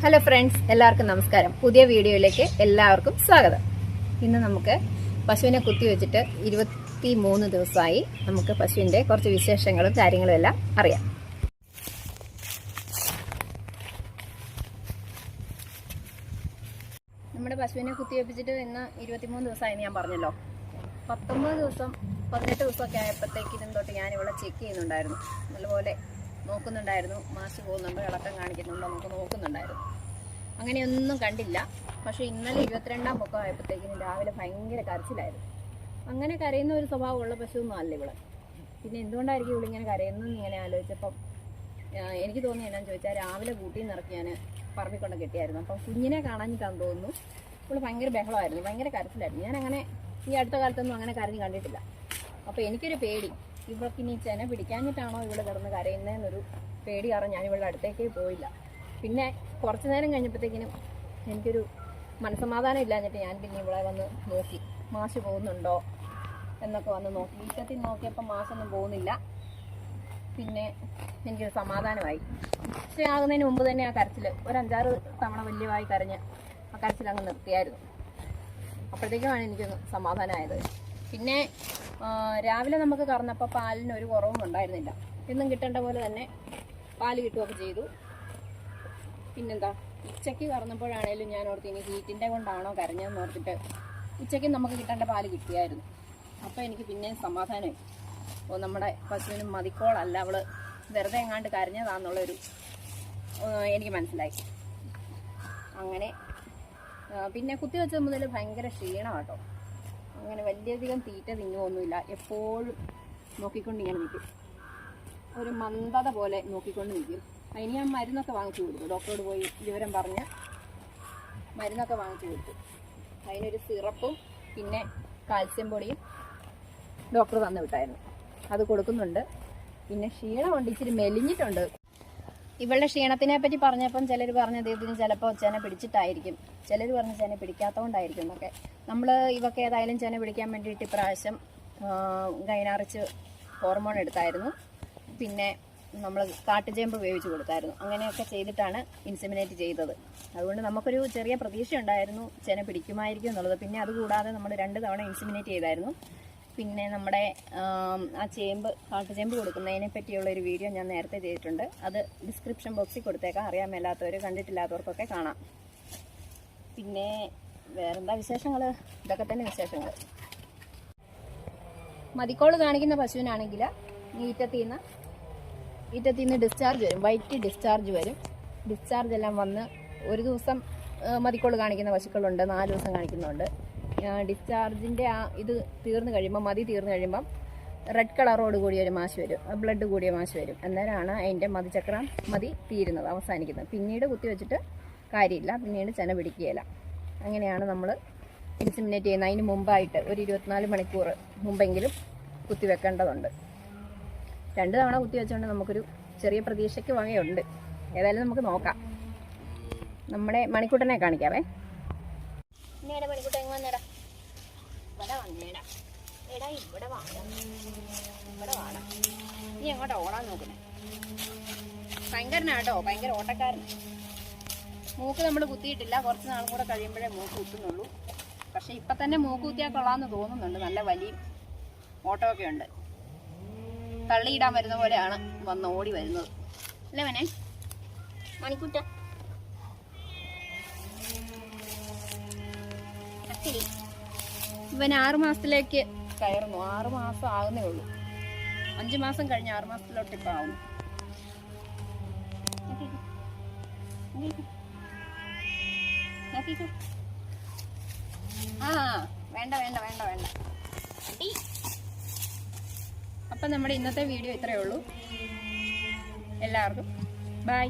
Hello friends എല്ലാവർക്കും നമസ്കാരം. പുതിയ വീഡിയോയിലേക്ക് എല്ലാവർക്കും സ്വാഗതം. ഇന്ന് നമുക്ക് പശുവിനെ കുത്തിവെച്ചിട്ട് ഇരുപത്തി മൂന്ന് ദിവസമായി നമുക്ക് പശുവിന്റെ കുറച്ച് വിശേഷങ്ങളും കാര്യങ്ങളും എല്ലാം അറിയാം. നമ്മുടെ പശുവിനെ കുത്തിവെപ്പിച്ചിട്ട് ഇന്ന് ഇരുപത്തിമൂന്ന് ദിവസമായി ഞാൻ പറഞ്ഞല്ലോ. പത്തൊമ്പത് ദിവസം പതിനെട്ട് ദിവസമൊക്കെ ആയപ്പോഴത്തേക്കിനും തൊട്ട് ഞാനിവിടെ ചെക്ക് ചെയ്യുന്നുണ്ടായിരുന്നു. നല്ലപോലെ നോക്കുന്നുണ്ടായിരുന്നു. മാസ് പോകുന്നുണ്ടോ ഇളക്കം കാണിക്കുന്നുണ്ടോ നമുക്ക് നോക്കുന്നുണ്ടായിരുന്നു. അങ്ങനെയൊന്നും കണ്ടില്ല. പക്ഷേ ഇന്നലെ ഇരുപത്തിരണ്ടാം പൊക്കം ആയപ്പോഴത്തേക്കിനും രാവിലെ ഭയങ്കര കരച്ചിലായിരുന്നു. അങ്ങനെ കരയുന്ന ഒരു സ്വഭാവമുള്ള പശുവൊന്നും അല്ല ഇവിടെ പിന്നെ എന്തുകൊണ്ടായിരിക്കും ഇവിടെ ഇങ്ങനെ കരയുന്നത് ഇങ്ങനെ ആലോചിച്ചപ്പം എനിക്ക് തോന്നി എന്നാന്ന് ചോദിച്ചാൽ രാവിലെ കൂട്ടി നിറക്കി ഞാൻ പറമ്പിൽ കൊണ്ട് കെട്ടിയായിരുന്നു. അപ്പം കുഞ്ഞിനെ കാണാഞ്ഞിട്ടാന്ന് തോന്നുന്നു. ഇവിടെ ഭയങ്കര ബഹളമായിരുന്നു ഭയങ്കര കരച്ചിലായിരുന്നു. ഞാൻ അങ്ങനെ ഈ അടുത്ത കാലത്തൊന്നും അങ്ങനെ കരഞ്ഞ് കണ്ടിട്ടില്ല. അപ്പോൾ എനിക്കൊരു പേടി. ഇവർക്ക് ഇനി ചെന പിടിക്കാഞ്ഞിട്ടാണോ ഇവിടെ കിടന്ന് കരയുന്നതെന്നൊരു പേടി കാരണം ഞാൻ ഇവളുടെ അടുത്തേക്കേ പോയില്ല. പിന്നെ കുറച്ച് നേരം കഴിഞ്ഞപ്പോഴത്തേക്കിനും എനിക്കൊരു മനസ്സമാധാനം ഇല്ലാഞ്ഞിട്ട് ഞാൻ പിന്നെ ഇവിടെ വന്ന് നോക്കി. മാഷ് പോകുന്നുണ്ടോ എന്നൊക്കെ വന്ന് നോക്കി. വീക്കത്തിൽ നോക്കിയപ്പോൾ മാസൊന്നും പോകുന്നില്ല. പിന്നെ എനിക്കൊരു സമാധാനമായി. പക്ഷേ ആകുന്നതിന് മുമ്പ് തന്നെ ആ കരച്ചിൽ ഒരു അഞ്ചാറ് തവണ വലിയവായി കരഞ്ഞ് ആ കരച്ചിൽ അങ്ങ് നിർത്തിയായിരുന്നു. അപ്പോഴത്തേക്കുമാണ് എനിക്കൊന്ന് സമാധാനമായത്. പിന്നെ രാവിലെ നമുക്ക് കറന്നപ്പോൾ പാലിന് ഒരു കുറവും ഉണ്ടായിരുന്നില്ല. എന്നും കിട്ടേണ്ട പോലെ തന്നെ പാൽ കിട്ടുകയൊക്കെ ചെയ്തു. പിന്നെന്താ ഉച്ചയ്ക്ക് കറന്നപ്പോഴാണേലും ഞാൻ ഓർത്ത് ഇനി ഹീറ്റിന്റെ കൊണ്ടാണോ കരഞ്ഞതെന്ന് ഓർത്തിട്ട് ഉച്ചയ്ക്ക് നമുക്ക് കിട്ടേണ്ട പാൽ കിട്ടിയായിരുന്നു. അപ്പോൾ എനിക്ക് പിന്നെ സമാധാനമായി. ഓ നമ്മുടെ പശുവിന് മതിക്കോളല്ല അവൾ വെറുതെ എങ്ങാണ്ട് കരഞ്ഞതാന്നുള്ളൊരു എനിക്ക് മനസ്സിലായി. അങ്ങനെ പിന്നെ കുത്തിവെച്ചത് മുതൽ ഭയങ്കര ക്ഷീണം കേട്ടോ അങ്ങനെ വലിയധികം തീറ്റ തിന്നുമൊന്നുമില്ല എപ്പോഴും നോക്കിക്കൊണ്ട് ഇങ്ങനെ നിൽക്കും. ഒരു മന്ദത പോലെ നോക്കിക്കൊണ്ട് നിൽക്കും. അതിന് ഞാൻ മരുന്നൊക്കെ വാങ്ങിച്ചു കൊടുത്തു ഡോക്ടറോട് പോയി വിവരം പറഞ്ഞ് മരുന്നൊക്കെ വാങ്ങിച്ചു കൊടുത്തു അതിനൊരു സിറപ്പും പിന്നെ കാൽസ്യം പൊടിയും ഡോക്ടർ തന്നു വിട്ടായിരുന്നു. അത് കൊടുക്കുന്നുണ്ട്. പിന്നെ ക്ഷീണമുണ്ട് ഇച്ചിരി മെലിഞ്ഞിട്ടുണ്ട്. ഇവളുടെ ക്ഷീണത്തിനെ പറ്റി പറഞ്ഞപ്പം ചിലർ പറഞ്ഞത് ഇതിന് ചിലപ്പോൾ ചെന പിടിച്ചിട്ടായിരിക്കും. ചിലർ പറഞ്ഞ് ചെന പിടിക്കാത്തതുകൊണ്ടായിരിക്കും എന്നൊക്കെ നമ്മൾ ഇവക്ക് ഏതായാലും ചെന പിടിക്കാൻ വേണ്ടിയിട്ട് ഇപ്രാവശ്യം ഗൈനാറിച്ച് ഹോർമോൺ എടുത്തായിരുന്നു. പിന്നെ നമ്മൾ കാട്ടുചേമ്പ് വേവിച്ച് കൊടുത്തായിരുന്നു. അങ്ങനെയൊക്കെ ചെയ്തിട്ടാണ് ഇൻസെമിനേറ്റ് ചെയ്തത്. അതുകൊണ്ട് നമുക്കൊരു ചെറിയ പ്രതീക്ഷ ഉണ്ടായിരുന്നു ചെന പിടിക്കുമായിരിക്കും എന്നുള്ളത്. പിന്നെ അതുകൂടാതെ നമ്മൾ രണ്ട് തവണ ഇൻസെമിനേറ്റ് ചെയ്തായിരുന്നു. പിന്നെ നമ്മുടെ ആ ചേമ്പ് കാട്ടുചേമ്പ് കൊടുക്കുന്നതിനെ പറ്റിയുള്ള ഒരു വീഡിയോ ഞാൻ നേരത്തെ ചെയ്തിട്ടുണ്ട്. അത് ഡിസ്ക്രിപ്ഷൻ ബോക്സിൽ കൊടുത്തേക്കാം. അറിയാൻ മേലാത്തവർ കണ്ടിട്ടില്ലാത്തവർക്കൊക്കെ കാണാം. പിന്നെ വേറെന്താ വിശേഷങ്ങൾ ഇതൊക്കെ തന്നെ വിശേഷങ്ങൾ മതിക്കോൾ കാണിക്കുന്ന പശുവിനാണെങ്കിൽ ഈറ്റത്തിൽ നിന്ന് ഈറ്റത്തിൽ നിന്ന് ഡിസ്ചാർജ് വരും. വൈറ്റ് ഡിസ്ചാർജ് വരും. ഡിസ്ചാർജ് എല്ലാം വന്ന് ഒരു ദിവസം മതിക്കോൾ കാണിക്കുന്ന പശുക്കളുണ്ട്. നാല് ദിവസം കാണിക്കുന്നുണ്ട് ഡിസ്ചാർജിന്റെ ആ ഇത് തീർന്നു കഴിയുമ്പോൾ മതി തീർന്നു കഴിയുമ്പം റെഡ് കളറോട് കൂടിയ ഒരു മാശ് വരും. ബ്ലഡ് കൂടിയ മാശ് വരും. അന്നേരമാണ് അതിന്റെ മതിചക്രം മതി തീരുന്നത് അവസാനിക്കുന്നത്. പിന്നീട് കുത്തിവെച്ചിട്ട് കാര്യമില്ല. പിന്നീട് ചെന പിടിക്കുകയില്ല. അങ്ങനെയാണ് നമ്മൾ ഇൻസിമിനേറ്റ് ചെയ്യുന്നത്. അതിന് മുമ്പായിട്ട് ഒരു ഇരുപത്തിനാല് മണിക്കൂർ മുമ്പെങ്കിലും കുത്തിവെക്കേണ്ടതുണ്ട് രണ്ട് തവണ കുത്തി വെച്ചുകൊണ്ട് നമുക്കൊരു ചെറിയ പ്രതീക്ഷയ്ക്ക് വകയുണ്ട്. ഏതായാലും നമുക്ക് നോക്കാം. നമ്മുടെ മണിക്കൂട്ടനെ കാണിക്കാവേ. നേടാ മണിക്കൂട്ടൻ എങ്ങനെ ഇവിടെ വന്നേടാ എടാ ഇവിടെ വാടാ ഇവിടെ വാടാ നീ എങ്ങോട്ടാ ഓടാൻ നോക്കുന്നേ? ഭയങ്കരനാട്ടോ ഭയങ്കര ഓട്ടക്കാരൻ. മൂക്ക് നമ്മൾ കുത്തിയിട്ടില്ല. കുറച്ച് നാളും കൂടെ കഴിയുമ്പോഴേ മൂക്ക് കുത്തുന്നുള്ളൂ. പക്ഷെ ഇപ്പം തന്നെ മൂക്ക് കുത്തിയാൽ കൊള്ളാമെന്ന് തോന്നുന്നുണ്ട്. നല്ല വലിയ ഓട്ടോ ഒക്കെ ഉണ്ട്. തള്ളിയിടാൻ വരുന്ന പോലെയാണ് വന്ന് ഓടി വരുന്നത്. അല്ലേ മനെ? മണിക്കുട്ട. ഇവൻ ആറു മാസത്തിലേക്ക് കയറുന്നു. ആറു മാസം ആകുന്നേ ഉള്ളൂ. അഞ്ചു മാസം കഴിഞ്ഞ് ആറു മാസത്തിലോട്ട് ഇപ്പം ആവുന്നു. ആ വേണ്ട വേണ്ട വേണ്ട വേണ്ട. അപ്പം നമ്മുടെ ഇന്നത്തെ വീഡിയോ ഇത്രയേ ഉള്ളൂ. എല്ലാവർക്കും. ബൈ